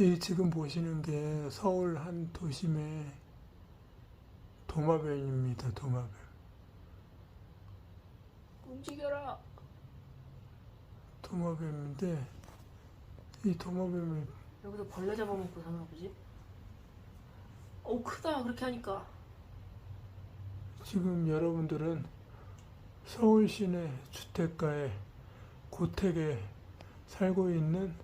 이 지금 보시는 게 서울 한 도심의 도마뱀입니다. 도마뱀. 움직여라. 도마뱀인데 이 도마뱀을 여기서 벌레 잡아먹고 사나 보지? 오 크다 그렇게 하니까. 지금 여러분들은 서울 시내 주택가에 고택에 살고 있는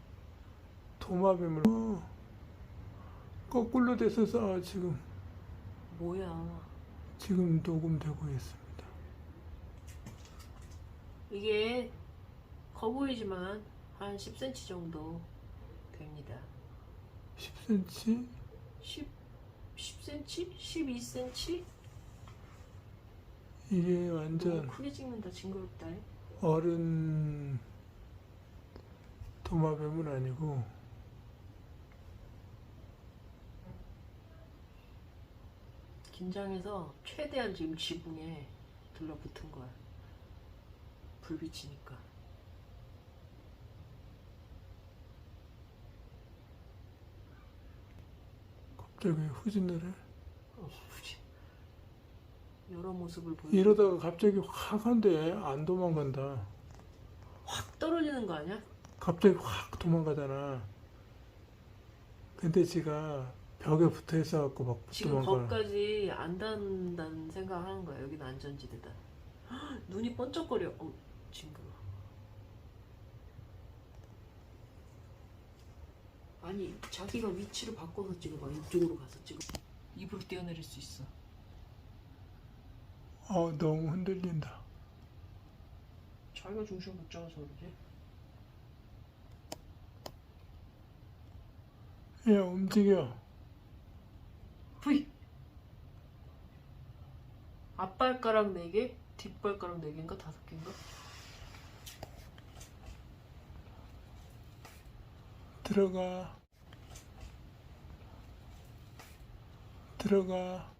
도마뱀을 어, 거꾸로 돼서 싸 지금 뭐야? 지금 녹음되고 있습니다. 이게 커 보이지만 한 10cm 정도 됩니다. 10cm 10 10cm? 12cm? 이게 너무 완전 크게 찍는다 징그럽다. 어른 도마뱀은 아니고 긴장해서 최대한 지금 지붕에 들러붙은 거야. 불 비치니까. 갑자기 후진을 해. 어, 그치. 여러 모습을 보여. 이러다가 갑자기 확 한데 안 도망간다. 확 떨어지는 거 아니야? 갑자기 확 도망가잖아. 근데 지가 벽에 붙어 있어갖고 막 지금. 거기까지 안 닿는다는 생각하는 거야. 여기는 안전지대다. 헉, 눈이 번쩍거려. 어, 징그러. 아니 자기가 위치를 바꿔서 찍어봐. 이쪽으로 가서 찍어. 입으로 뛰어내릴 수 있어. 어, 너무 흔들린다. 자기가 중심 못 잡아서 그러지. 야, 움직여. 후이. 앞발가락 4개, 뒷발가락 4개인가 5개인가? 들어가. 들어가.